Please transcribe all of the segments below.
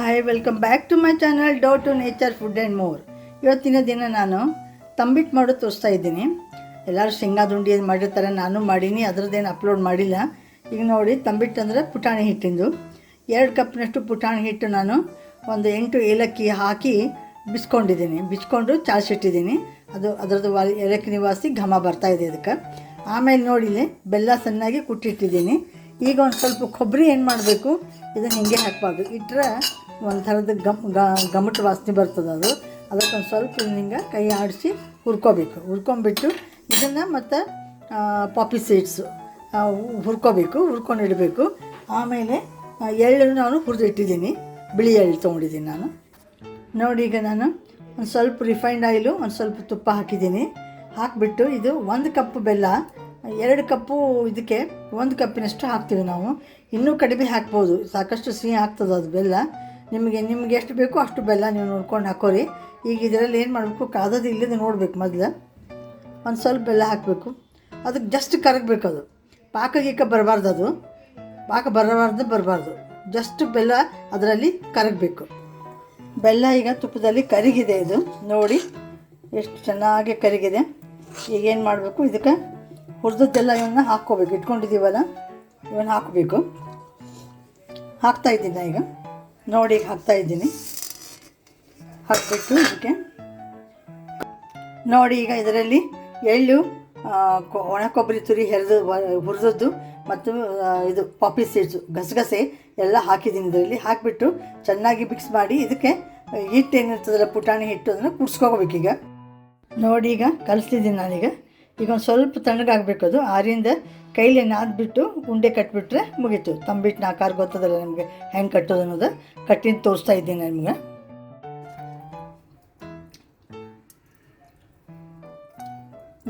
Hi welcome back to my channel dough to nature food and more ಇವತ್ತಿನ ದಿನ ನಾನು ತಂಬಿಟ್ಟು ಮಾಡೋದು ತೋರಿಸ್ತಾ ಇದ್ದೀನಿ. ಎಲ್ಲರೂ ಶೇಂಗಾದ ಉಂಡಿ ಅದು ಮಾಡಿರ್ತಾರೆ ನಾನು ಮಾಡೀನಿ, ಅದರದ್ದೇನು ಅಪ್ಲೋಡ್ ಮಾಡಿಲ್ಲ. ಈಗ ನೋಡಿ ತಂಬಿಟ್ಟು ಅಂದರೆ ಪುಟಾಣಿ ಹಿಟ್ಟಿಂದು. ಎರಡು ಕಪ್ನಷ್ಟು ಪುಟಾಣಿ ಹಿಟ್ಟು ನಾನು ಒಂದು ಎಂಟು ಏಲಕ್ಕಿ ಹಾಕಿ ಬಿಸ್ಕೊಂಡಿದ್ದೀನಿ. ಬಿಚ್ಕೊಂಡು ಚಾಲ್ಸಿಟ್ಟಿದ್ದೀನಿ ಅದು ಅದರದ್ದು ವಾ, ಏಲಕ್ಕಿ ನಿವಾಸಿ ಘಮ ಬರ್ತಾ ಇದೆ ಅದಕ್ಕೆ ಆಮೇಲೆ ನೋಡಿಲಿ ಬೆಲ್ಲ ಸಣ್ಣಾಗಿ ಕುಟ್ಟಿಟ್ಟಿದ್ದೀನಿ. ಈಗ ಒಂದು ಸ್ವಲ್ಪ ಕೊಬ್ಬರಿ ಏನು ಮಾಡಬೇಕು, ಇದನ್ನು ಹಿಂಗೆ ಹಾಕ್ಬಾರ್ದು. ಇಟ್ಟರೆ ಒಂದು ಥರದ ಗಮ್ ಗಮಟ್ ವಾಸನೆ ಬರ್ತದೆ ಅದು. ಅದಕ್ಕೊಂದು ಸ್ವಲ್ಪ ಹಿಂಗೆ ಕೈ ಆಡಿಸಿ ಹುರ್ಕೋಬೇಕು. ಹುರ್ಕೊಂಬಿಟ್ಟು ಇದನ್ನು ಮತ್ತು ಪಾಪಿ ಸೀಡ್ಸು ಹುರ್ಕೋಬೇಕು, ಹುರ್ಕೊಂಡು ಇಡಬೇಕು. ಆಮೇಲೆ ಎಳ್ಳು ನಾನು ಹುರಿದು ಇಟ್ಟಿದ್ದೀನಿ ಬಿಳಿ ಎಳ್ಳು ತೊಗೊಂಡಿದ್ದೀನಿ ನಾನು. ನೋಡಿ ಈಗ ನಾನು ಒಂದು ಸ್ವಲ್ಪ ರಿಫೈನ್ಡ್ ಆಯಿಲು ಒಂದು ಸ್ವಲ್ಪ ತುಪ್ಪ ಹಾಕಿದ್ದೀನಿ. ಹಾಕಿಬಿಟ್ಟು ಇದು ಒಂದು ಕಪ್ ಬೆಲ್ಲ, ಎರಡು ಕಪ್ಪು ಇದಕ್ಕೆ ಒಂದು ಕಪ್ಪಿನಷ್ಟು ಹಾಕ್ತೀವಿ ನಾವು. ಇನ್ನೂ ಕಡಿಮೆ ಹಾಕ್ಬೋದು. ಸಾಕಷ್ಟು ಸಿಹಿ ಆಗ್ತದೆ ಅದು ಬೆಲ್ಲ. ನಿಮಗೆ, ನಿಮ್ಗೆ ಎಷ್ಟು ಬೇಕೋ ಅಷ್ಟು ಬೆಲ್ಲ ನೀವು ನೋಡ್ಕೊಂಡು ಹಾಕೋರಿ. ಈಗ ಇದರಲ್ಲಿ ಏನು ಮಾಡಬೇಕು ಕಾದದು ಇಲ್ಲದೆ ನೋಡಬೇಕು ಮೊದಲು. ಒಂದು ಸ್ವಲ್ಪ ಬೆಲ್ಲ ಹಾಕಬೇಕು. ಅದಕ್ಕೆ ಜಸ್ಟ್ ಕರಗಬೇಕು ಅದು. ಪಾಕ ಗೀಕ ಬರಬಾರ್ದು ಅದು. ಪಾಕ ಬರಬಾರ್ದು ಬರಬಾರ್ದು. ಜಸ್ಟ್ ಬೆಲ್ಲ ಅದರಲ್ಲಿ ಕರಗಬೇಕು. ಬೆಲ್ಲ ಈಗ ತುಪ್ಪದಲ್ಲಿ ಕರಿಗಿದೆ ಇದು. ನೋಡಿ, ಎಷ್ಟು ಚೆನ್ನಾಗಿ ಕರಿಗಿದೆ. ಈಗ ಏನು ಮಾಡಬೇಕು, ಇದಕ್ಕೆ ಹುರಿದದ್ದೆಲ್ಲ ಇವನ್ನ ಹಾಕ್ಕೋಬೇಕು. ಇಟ್ಕೊಂಡಿದ್ದೀವಲ್ಲ, ಇವನ್ನ ಹಾಕಬೇಕು. ಹಾಕ್ತಾ ಇದ್ದೀನಿ ಈಗ. ನೋಡಿ ಹಾಕ್ತಾ ಇದ್ದೀನಿ. ಹಾಕ್ಬಿಟ್ಟು ಇದಕ್ಕೆ ನೋಡಿ ಈಗ ಇದರಲ್ಲಿ ಎಳ್ಳು ಒಣ ಕೊಬ್ಬರಿ ತುರಿ ಹೆರಿದು ಹುರಿದದ್ದು ಮತ್ತು ಇದು ಪಾಪಿ ಸೀಡ್ಸು, ಗಸಗಸೆ ಎಲ್ಲ ಹಾಕಿದ್ದೀನಿ ಇದರಲ್ಲಿ. ಹಾಕಿಬಿಟ್ಟು ಚೆನ್ನಾಗಿ ಮಿಕ್ಸ್ ಮಾಡಿ ಇದಕ್ಕೆ ಹಿಟ್ಟು ಏನಿರ್ತದಲ್ಲ ಪುಟಾಣಿ ಹಿಟ್ಟು ಅದನ್ನು ಕುಡ್ಸ್ಕೋಬೇಕೀಗ ನೋಡಿ ಈಗ ಕಲಿಸ್ತಿದ್ದೀನಿ ನಾನೀಗ. ಈಗ ಒಂದು ಸ್ವಲ್ಪ ತಣ್ಣಗಾಗಬೇಕು ಅದು. ಆರಿಂದ ಕೈಲಿ ನಾದ್ಬಿಟ್ಟು ಉಂಡೆ ಕಟ್ಬಿಟ್ರೆ ಮುಗೀತು. ತಂಬಿಟ್ಟು ಆಕಾರ ಗೊತ್ತದಲ್ಲ ನಿಮಗೆ ಹೆಂಗೆ ಕಟ್ಟೋದು ಅನ್ನೋದು. ಕಟ್ಟಿನ ತೋರಿಸ್ತಾ ಇದ್ದೀನಿ ನಿಮ್ಗೆ.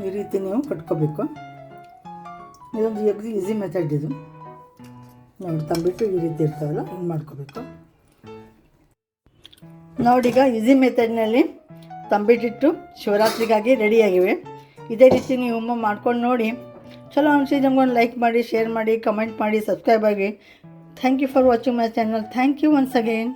ಈ ರೀತಿ ನೀವು ಕಟ್ಕೋಬೇಕು. ಇದೊಂದು ಎಗ್ ಈಸಿ ಮೆಥಡ್ ಇದು. ನೋಡಿ, ತಂಬಿಟ್ಟು ಈ ರೀತಿ ಇರ್ತಾವಲ್ಲ ಹಿಂಗೆ ಮಾಡ್ಕೋಬೇಕು. ನೋಡೀಗ ಈಸಿ ಮೆಥಡ್ನಲ್ಲಿ ತಂಬಿಟ್ಟಿಟ್ಟು ಶಿವರಾತ್ರಿಗಾಗಿ ರೆಡಿಯಾಗಿವೆ. ಇದೇ ರೀತಿ ನೀವು ಒಮ್ಮೆ ಮಾಡ್ಕೊಂಡು ನೋಡಿ. ಚಲೋ ಅನಿಸಿ ನಮ್ಗೊಂದು ಲೈಕ್ ಮಾಡಿ ಶೇರ್ ಮಾಡಿ ಕಮೆಂಟ್ ಮಾಡಿ ಸಬ್ಸ್ಕ್ರೈಬ್ ಆಗಿ. Thank you for watching my channel thank you once again